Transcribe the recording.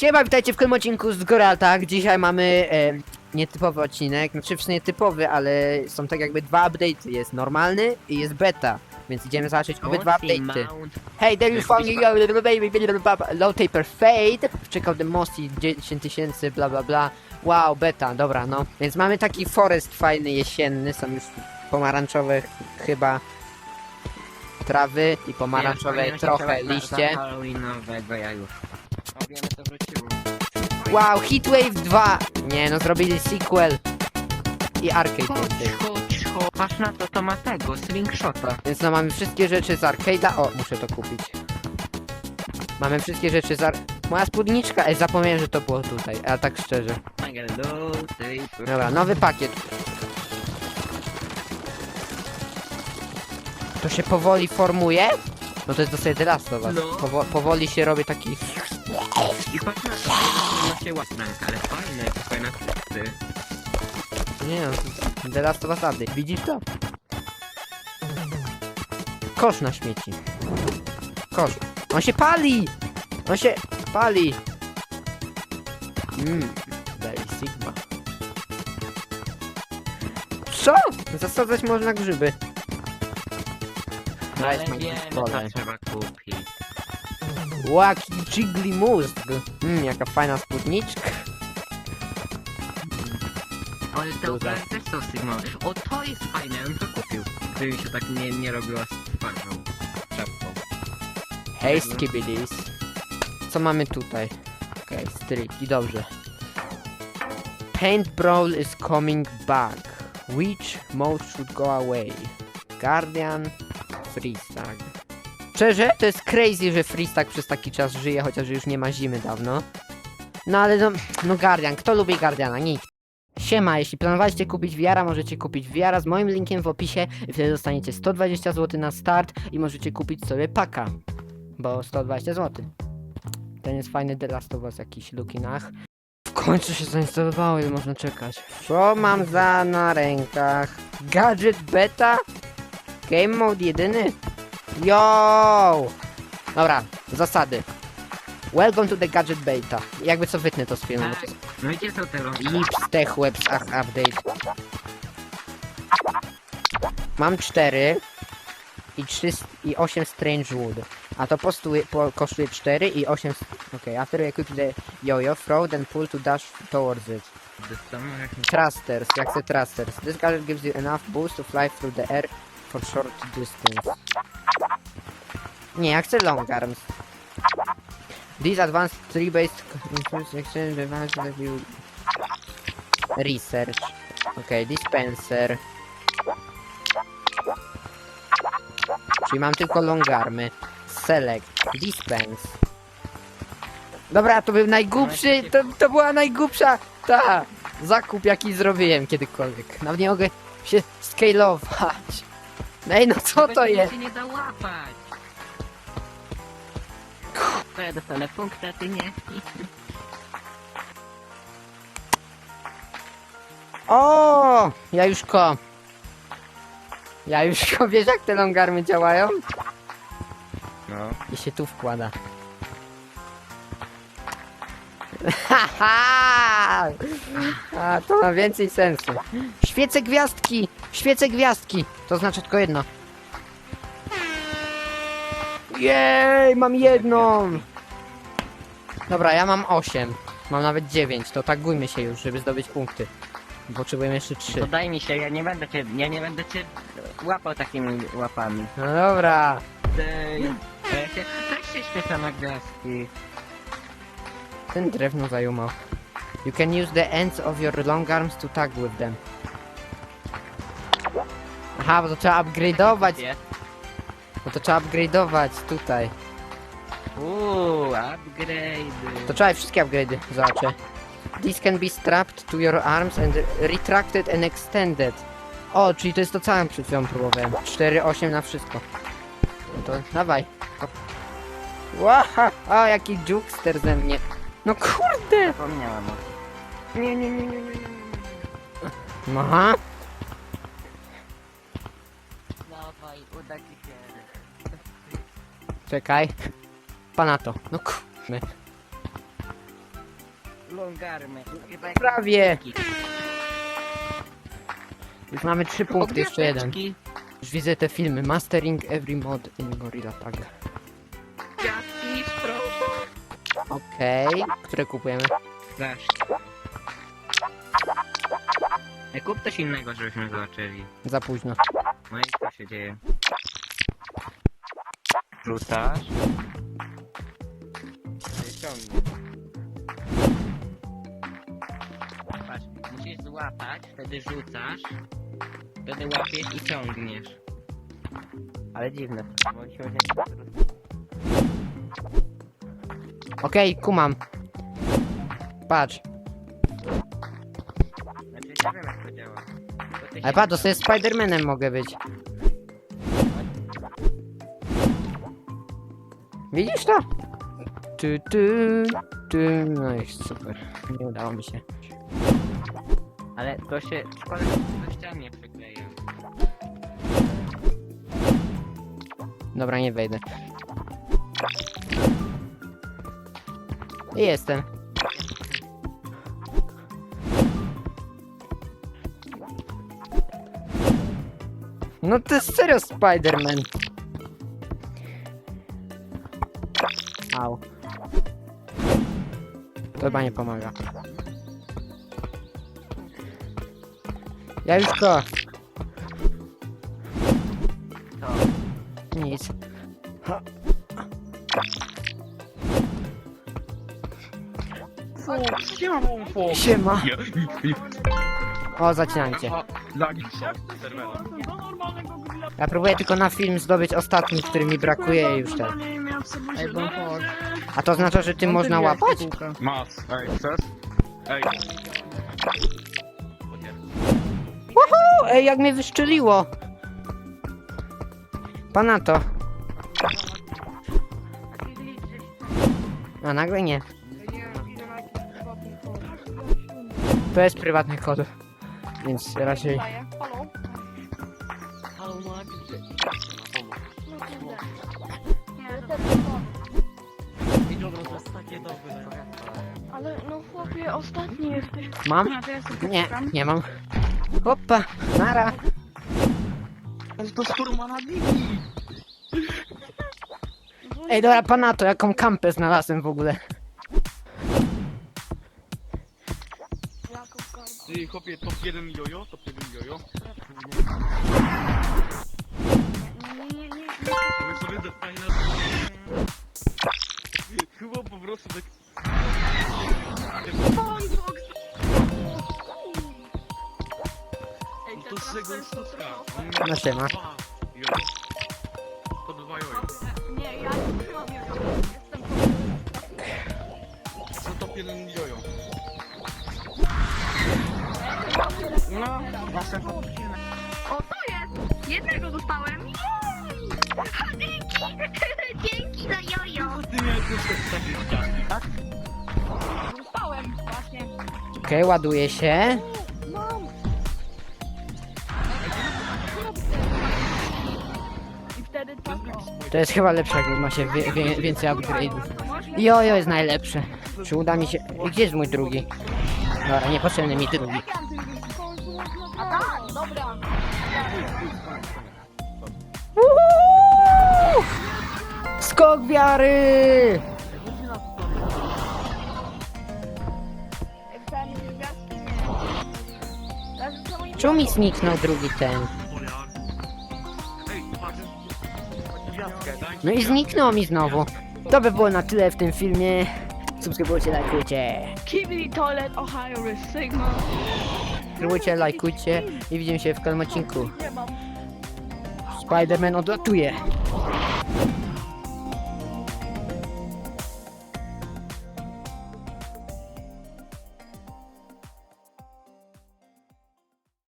Siema, witajcie w kolejnym odcinku z Goraltak. Dzisiaj mamy e, nietypowy odcinek, znaczy w sumie typowy, ale są tak jakby dwa update'y. Jest normalny i jest beta, więc idziemy zobaczyć obydwa update'y. Hey, there you found your baby, low taper fade. Check out the mossy 10 tysięcy, bla bla bla. Wow, beta, dobra, no. Więc mamy taki forest fajny, jesienny, są już pomarańczowe chyba trawy i pomarańczowe trochę liście. Halloweenowego Wow, Heatwave 2! Nie no, zrobili sequel i arcade Chodź, więcej. chodź, chodź. Patrz na to, to ma tego, slingshota. Więc no mamy wszystkie rzeczy z arcade'a. O, muszę to kupić. Mamy wszystkie rzeczy z ar... Moja spódniczka! Ej, zapomniałem, że to było tutaj, ale tak szczerze. Dobra, nowy pakiet. To się powoli formuje? No to jest dosyć The Last of Us. No. Powo powoli się robi taki... I patrz na to, to się łatranka, ale fajne, to fajna ty. Nie no, to The Last of Us update. Widzisz to? Kosz na śmieci. Kosz. On się pali! On się pali! Mmm, Very Sigma. Co? Zasadzać można grzyby. Ale Nice, wiemy, pole. co trzeba kupić. Łaki Jiggly Mózg. Mmm, jaka fajna spódniczka. Ale te obrady też są sygnały. O, to jest fajne, ja bym to kupił. Gdyby się tak nie, nie robiła z twarzą. Czapką. Hej, skibidis. Co mamy tutaj? Okej, okay, stryki, dobrze. Paint Brawl is coming back. Which mode should go away? Guardian, Freestag. Szczerze, to jest crazy, że Freestag przez taki czas żyje, chociaż już nie ma zimy dawno. No ale no, no Guardian, kto lubi Guardiana? Nikt. Siema, jeśli planowaliście kupić VR, możecie kupić VR z moim linkiem w opisie i wtedy dostaniecie 120 zł na start i możecie kupić sobie paka bo 120 zł. Ten jest fajny The Last of Us jakiś Lukinach. W końcu się zainstalowało, ile można czekać. Co mam za na rękach? Gadget beta? Game mode jedyny? Yo! Dobra, zasady. Welcome to the gadget beta. Jakby co wytnę to z filmu. jest No i gdzie są te rączki? Lips Tech Webs ach, Update. Mam 4 i 3 i 8 Strange Wood. A to postuje, po, kosztuje 4 i 8. Okay, after equip the yo-yo, throw then pull to dash towards it. Thrusters, jak chcę thrusters. This gadget gives you enough boost to fly through the air for short distance. Nie, ja chcę long arms. These advanced exchange advanced review research. Okay, dispenser. Czyli mam tylko long army. Select. Dispense. Dobra, to był najgłupszy, to, to była najgłupsza ta zakup jaki zrobiłem kiedykolwiek. Nawet nie mogę się scalować. Ej, no co to jest? się nie da łapać. To ja dostanę punkt, a ty nie. O, ja już ko. Ja już ko, wiesz jak te longarmy działają? No. I się tu wkłada. Haha! A to ma więcej sensu. Świece gwiazdki! Świece gwiazdki! To znaczy tylko jedno. Jej, mam jedną! Dobra, ja mam 8. Mam nawet 9, to tagujmy się już, żeby zdobyć punkty. Potrzebujemy jeszcze 3. To daj mi się, ja nie będę cię, ja nie będę cię łapał takimi łapami. No dobra. Tej. A ja się, też się na gwiazdki. Ten drewno zajumał. You can use the ends of your long arms to tag with them. Aha, bo to trzeba upgrade'ować. Bo to trzeba upgrade'ować tutaj. Uuu, upgrade. To trzeba wszystkie upgrade'y, zobaczę. This can be strapped to your arms and retracted and extended. O, czyli to jest to całe przed chwilą próbowałem. 4-8 na wszystko. No to dawaj. Łaha! O, jaki jukester ze mnie. No kurde! Zapomniałam o tym. Nie, nie, nie, nie, nie, nie. Aha. Dawaj, uda ci się. Czekaj. Pana to. No kurde. longarmy. Prawie. Już mamy trzy punkty, jeszcze jeden. Już widzę te filmy. Mastering every mod in Gorilla Tag. Okej, które kupujemy? Flaszki. Ej, kup coś innego, żebyśmy zobaczyli. Za późno. No i co się dzieje? Rzucasz. Ciągnie. Patrz, musisz złapać, wtedy rzucasz, wtedy łapiesz i ciągniesz. Ale dziwne, bo się nie Okej, kumam. Patrz. Znaczy, ja wiem jak to działa. To ty Ale się- patrz, to sobie Spidermanem mogę być. Widzisz to? Ty, ty, ty. No i super. Nie udało mi się. Ale to się... Szkoda, że do ścian nie przykleja. Dobra, nie wejdę. I Jestem. No to jest serio Spider-Man. Au. To chyba nie pomaga. Ja już go. Nic. Siema. O, zacinajcie. Lagi są serwera. Ja próbuję tylko na film zdobyć ostatni, który mi brakuje i już Ej, bo chodź. A to znaczy, że tym można łapać? Mas, ej, chcesz? Ej. Uhu, ej, jak mnie wyszczeliło. Pana to. A nagle nie. To jest prywatny kod. Więc raczej. Halo? Halo, Max. I dobra, to jest takie dobre. Ale no chłopie, ostatni jesteś. Mam? Ja sobie Nie, nie mam. Hopa, nara. To szturma na dni. Ej, dobra, pana to, jaką kampę znalazłem w ogóle. Jaką kartę? Ty, chłopie, top 1 jojo, top 1 jojo. To do fajna... Chyba po prostu tak... Ej, To z tego sztuczka. No siema. Jojo. To dwa jojo. Nie, ja nie trzymam jego. Jestem To top 1 jojo. No, wasze O, to jest! Jednego dostałem! Okej, ładuje się. To. Jest chyba lepsze, jak ma się wie, wie, więcej upgrade'ów. Jojo jest najlepsze. Czy uda mi się... I Gdzie jest mój drugi? Dobra, niepotrzebny mi drugi. A! Skok wiary! Czemu mi zniknął drugi ten? No i zniknął mi znowu. To by było na tyle w tym filmie. Subskrybujcie, lajkujcie. Kibli Toilet Ohio Sigma. Subskrybujcie, lajkujcie i widzimy się w kolejnym odcinku. Spider-Man odlatuje.